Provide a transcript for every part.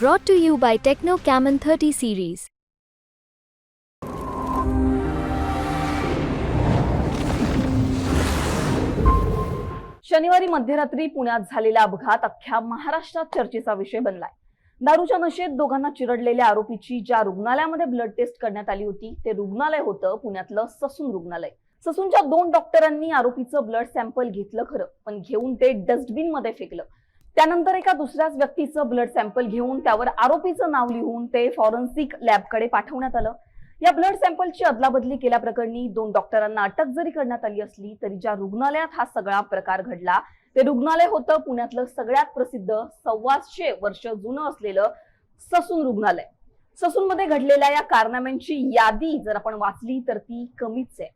Brought to you by Techno Camon 30 series. शनिवारी मध्यरात्री पुण्यात झालेला अपघात अख्ख्या महाराष्ट्रात चर्चेचा विषय बनलाय. दारूच्या नशेत दोघांना चिरडलेल्या आरोपीची ज्या रुग्णालयामध्ये ब्लड टेस्ट करण्यात आली होती ते रुग्णालय होतं पुण्यातलं ससून रुग्णालय. ससूनच्या दोन डॉक्टरांनी आरोपीचं ब्लड सॅम्पल घेतलं खरं पण घेऊन ते डस्टबिनमध्ये फेकलं. त्यानंतर एका दुसऱ्याच व्यक्तीचं ब्लड सॅम्पल घेऊन त्यावर आरोपीचं नाव लिहून ते फॉरेन्सिक लॅबकडे पाठवण्यात आलं. या ब्लड सॅम्पलची अदलाबदली केल्याप्रकरणी दोन डॉक्टरांना अटक जरी करण्यात आली असली तरी ज्या रुग्णालयात हा सगळा प्रकार घडला ते रुग्णालय होतं पुण्यातलं सगळ्यात प्रसिद्ध सव्वाशे वर्ष जुनं असलेलं ससून रुग्णालय. ससून मध्ये घडलेल्या या कारनाम्यांची यादी जर आपण वाचली तर ती कमीच आहे.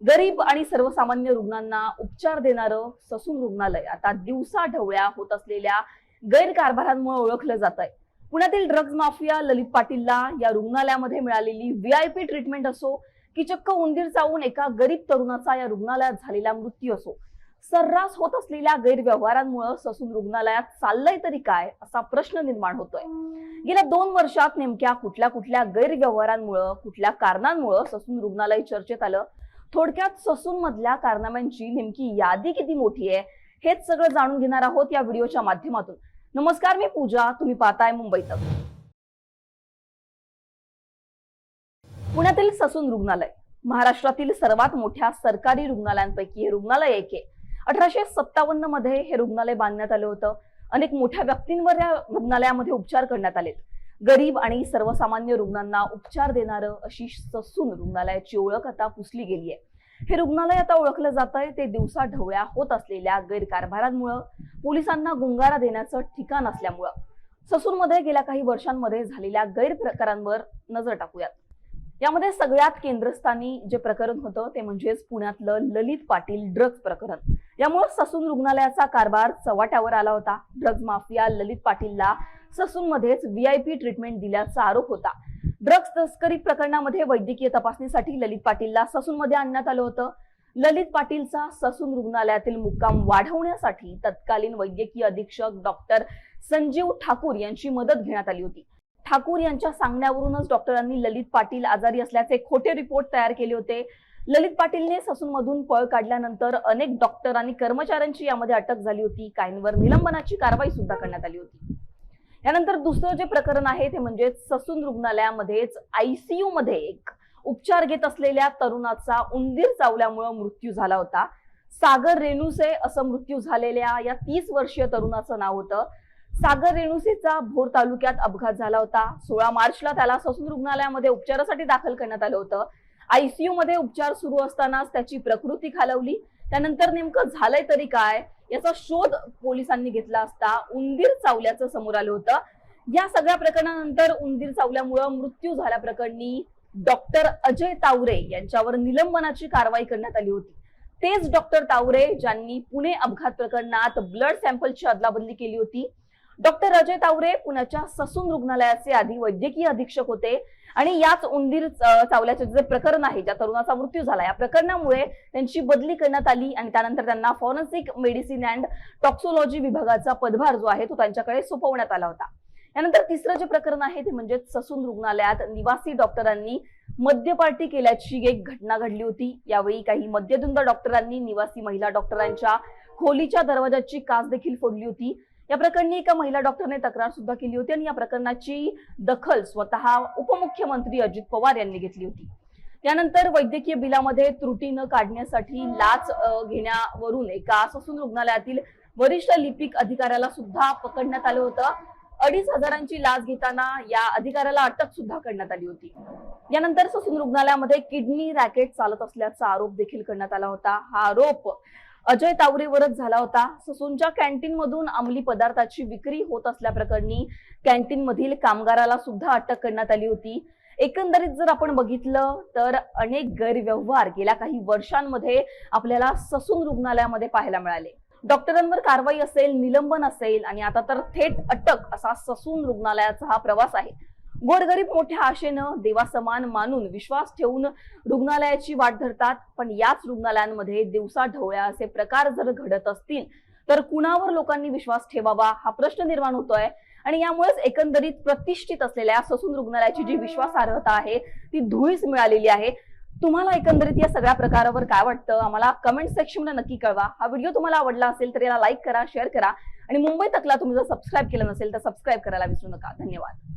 गरीब आणि सर्वसामान्य रुग्णांना उपचार देणारं ससून रुग्णालय आता दिवसा ढवळ्या होत असलेल्या गैरकारभारांमुळे ओळखलं जात आहे पुण्यातील ड्रग्ज माफिया ललित पाटीलला या रुग्णालयामध्ये मिळालेली व्हीआयपी ट्रीटमेंट असो की चक्क उंदीर चावून एका गरीब तरुणाचा या रुग्णालयात झालेला मृत्यू असो सर्रास होत असलेल्या गैरव्यवहारांमुळे ससून रुग्णालयात चाललंय तरी काय असा प्रश्न निर्माण होतोय. गेल्या दोन वर्षात नेमक्या कुठल्या कुठल्या गैरव्यवहारांमुळं कुठल्या कारणांमुळं ससून रुग्णालय चर्चेत आलं? थोडक्यात ससून मधल्या कारनाम्यांची नेमकी यादी किती मोठी आहे हेच सगळं जाणून घेणार आहोत या व्हिडिओच्या माध्यमातून. नमस्कार मी पूजा. तुम्ही पाहताय मुंबई तक पुण्यातील ससून रुग्णालय. महाराष्ट्रातील सर्वात मोठ्या सरकारी रुग्णालयांपैकी हे रुग्णालय एक आहे. अठराशे सत्तावन्नमध्ये हे रुग्णालय बांधण्यात आलं होतं. अनेक मोठ्या व्यक्तींवर या रुग्णालयामध्ये उपचार करण्यात आलेत. गरीब आणि सर्वसामान्य रुग्णांना उपचार देणारं अशी ससून रुग्णालयाची ओळख आता पुसली गेली आहे. हे रुग्णालय आता ओळखलं जात आहे ते दिवसा ढवळ्या होत असलेल्या गैरकारभारांमुळं पोलिसांना गुंगारा देण्याचं ठिकाण असल्यामुळं. ससूनमध्ये गेल्या काही वर्षांमध्ये झालेल्या गैरप्रकारांवर नजर टाकूयात. यामध्ये सगळ्यात केंद्रस्थानी जे प्रकरण होतं ते म्हणजेच पुण्यातलं ललित पाटील ड्रग्ज प्रकरण. यामुळे ससून रुग्णालयाचा कारभार चव्हाट्यावर आला होता. ड्रग्ज माफिया ललित पाटीलला ससूनमध्येच व्हीआयपी ट्रीटमेंट दिल्याचा आरोप होता. ड्रग्ज तस्करी प्रकरणामध्ये वैद्यकीय तपासणीसाठी ललित पाटीलला ससूनमध्ये आणण्यात आलं होतं. ललित पाटीलचा ससून रुग्णालयातील मुक्काम वाढवण्यासाठी तत्कालीन वैद्यकीय अधीक्षक डॉक्टर संजीव ठाकूर यांची मदत घेण्यात आली होती. ठाकूर यांच्या सांगण्यावरूनच डॉक्टरांनी ललित पाटील आजारी असल्याचे खोटे रिपोर्ट तयार केले होते. ललित पाटीलने ससूनमधून पळ काढल्यानंतर अनेक डॉक्टर आणि कर्मचाऱ्यांची यामध्ये अटक झाली होती. काहींवर निलंबनाची कारवाई सुद्धा करण्यात आली होती. यानंतर दुसरं जे प्रकरण आहे ते म्हणजे ससून रुग्णालयामध्येच आयसीयू मध्ये एक उपचार घेत असलेल्या तरुणाचा उंदीर चावल्यामुळे मृत्यू झाला होता. सागर रेणुसे असं मृत्यू झालेल्या या तीस वर्षीय तरुणाचं नाव होतं. सागर रेणुसेचा भोर तालुक्यात अपघात झाला होता. सोळा मार्चला त्याला ससून रुग्णालयामध्ये उपचारासाठी दाखल करण्यात आलं होतं. आयसीयू मध्ये उपचार सुरू असतानाच त्याची प्रकृती खालवली. त्यानंतर नेमकं झालंय तरी काय? याचा शोध पोलिसांनी घेतला असता उंदीर चावल्याचं समोर आलं होतं. या सगळ्या प्रकरणानंतर उंदीर चावल्यामुळं मृत्यू झाल्याप्रकरणी डॉक्टर अजय तावरे यांच्यावर निलंबनाची कारवाई करण्यात आली होती. तेच डॉक्टर तावरे ज्यांनी पुणे अपघात प्रकरणात ब्लड सॅम्पलची अदलाबदली केली होती. डॉक्टर अजय तावरे पुण्याच्या ससून रुग्णालयाचे आधी वैद्यकीय अधीक्षक होते. आणि याच उंदीर चावल्याचे जे प्रकरण आहे ज्या तरुणाचा मृत्यू झाला या प्रकरणामुळे त्यांची बदली करण्यात आली आणि त्यानंतर त्यांना फॉरेन्सिक मेडिसिन अँड टॉक्सोलॉजी विभागाचा पदभार जो आहे तो त्यांच्याकडे सोपवण्यात आला होता. यानंतर तिसरं जे प्रकरण आहे ते म्हणजे ससून रुग्णालयात निवासी डॉक्टरांनी मद्यपार्टी केल्याची एक घटना घडली होती. यावेळी काही मद्यधुंद डॉक्टरांनी निवासी महिला डॉक्टरांच्या खोलीच्या दरवाजाची काच देखील फोडली होती. या प्रकरणी एका महिला डॉक्टरने तक्रार सुद्धा केली होती आणि या प्रकरणाची दखल स्वतः उपमुख्यमंत्री अजित पवार यांनी घेतली होती. त्यानंतर वैद्यकीय बिलामध्ये त्रुटी न काढण्यासाठी लाच घेण्यावरून एका ससून रुग्णालयातील वरिष्ठ लिपिक अधिकाऱ्याला सुद्धा पकडण्यात आलं होतं. अडीच हजारांची लाच घेताना या अधिकाऱ्याला अटक सुद्धा करण्यात आली होती. यानंतर ससून रुग्णालयामध्ये किडनी रॅकेट चालत असल्याचा आरोप देखील करण्यात आला होता. हा आरोप अजय तावरेवरच झाला होता. ससूनच्या कॅन्टीन मधून अंमली पदार्थाची विक्री होत असल्याप्रकरणी कॅन्टीन मधील कामगाराला सुद्धा अटक करण्यात आली होती. एकंदरीत जर आपण बघितलं तर अनेक गैरव्यवहार गेल्या काही वर्षांमध्ये आपल्याला ससून रुग्णालयामध्ये पाहायला मिळाले. डॉक्टरांवर कारवाई असेल निलंबन असेल आणि आता तर थेट अटक असा ससून रुग्णालयाचा हा प्रवास आहे. गोरगरीब मोठ्या आशेनं देवासमान मानून विश्वास ठेवून रुग्णालयाची वाट धरतात. पण याच रुग्णालयांमध्ये दिवसा ढवळ्या असे प्रकार जर घडत असतील तर कुणावर लोकांनी विश्वास ठेवावा हा प्रश्न निर्माण होतोय. आणि यामुळेच एकंदरीत प्रतिष्ठित असलेल्या ससून रुग्णालयाची जी विश्वासार्हता आहे ती धुळीस मिळालेली आहे. तुम्हाला एकंदरीत या सगळ्या प्रकारावर काय वाटतं? आम्हाला कमेंट सेक्शन नक्की कळवा. हा व्हिडिओ तुम्हाला आवडला असेल तर याला लाईक करा शेअर करा. आणि मुंबई तकला तुम्ही जर सबस्क्राईब केलं नसेल तर सबस्क्राईब करायला विसरू नका. धन्यवाद.